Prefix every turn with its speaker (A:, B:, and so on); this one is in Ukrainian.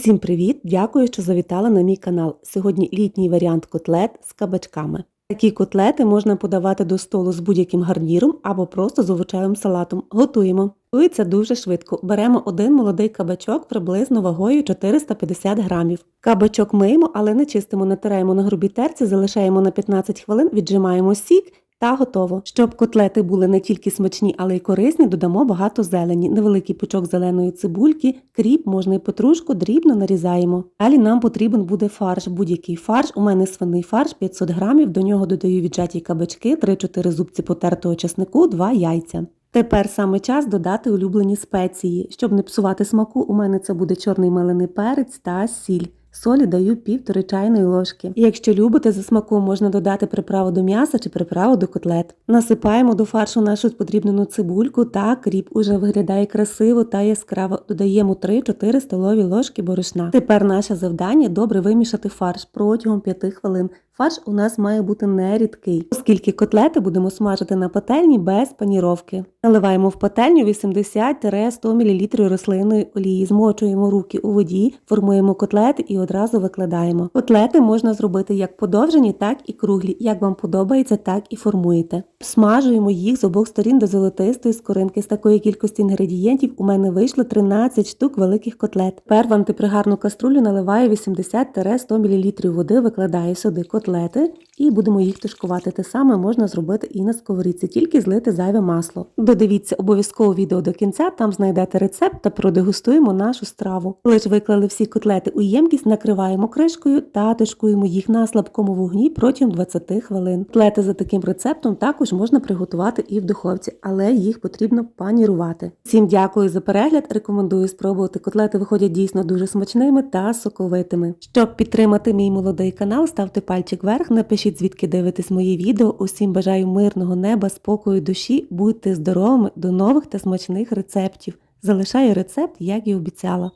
A: Всім привіт! Дякую, що завітали на мій канал. Сьогодні літній варіант котлет з кабачками. Такі котлети можна подавати до столу з будь-яким гарніром або просто з овочевим салатом. Готуємо. Готується дуже швидко. Беремо один молодий кабачок приблизно вагою 450 грамів. Кабачок миємо, але не чистимо, натираємо на грубій терці, залишаємо на 15 хвилин, віджимаємо сік та готово. Щоб котлети були не тільки смачні, але й корисні, додамо багато зелені, невеликий пучок зеленої цибульки, кріп, можна і петрушку, дрібно нарізаємо. Далі нам потрібен буде фарш, будь-який фарш. У мене свиний фарш 500 грамів, до нього додаю віджаті кабачки, 3-4 зубці потертого чеснику, 2 яйця. Тепер саме час додати улюблені спеції. Щоб не псувати смаку, у мене це буде чорний мелений перець та сіль. Солі даю півтори чайної ложки. Якщо любите за смаком, можна додати приправу до м'яса чи приправу до котлет. Насипаємо до фаршу нашу подрібнену цибульку та кріп. Уже виглядає красиво та яскраво. Додаємо 3-4 столові ложки борошна. Тепер наше завдання добре вимішати фарш протягом 5 хвилин. Фарш у нас має бути не рідкий, оскільки котлети будемо смажити на пательні без паніровки. Наливаємо в пательню 80-100 мл рослинної олії, змочуємо руки у воді, формуємо котлети і одразу викладаємо. Котлети можна зробити як подовжені, так і круглі. Як вам подобається, так і формуєте. Смажуємо їх з обох сторін до золотистої скоринки. З такої кількості інгредієнтів у мене вийшло 13 штук великих котлет. Тепер в антипригарну каструлю наливаю 80-100 мл води, викладаю сюди котлети і будемо їх тушкувати. Те саме можна зробити і на сковорідці, тільки злити зайве масло. Додивіться обов'язково відео до кінця, там знайдете рецепт та продегустуємо нашу страву. Ж виклали всі котлети у ємкість, накриваємо кришкою та тушкуємо їх на слабкому вогні протягом 20 хвилин. Котлети за таким рецептом також можна приготувати і в духовці, але їх потрібно панірувати. Всім дякую за перегляд. Рекомендую спробувати. Котлети виходять дійсно дуже смачними та соковитими. Щоб підтримати мій молодий канал, ставте пальчик вверх, напишіть звідки дивитесь мої відео. Усім бажаю мирного неба, спокою душі, будьте здоровими, до нових та смачних рецептів. Залишаю рецепт, як і обіцяла.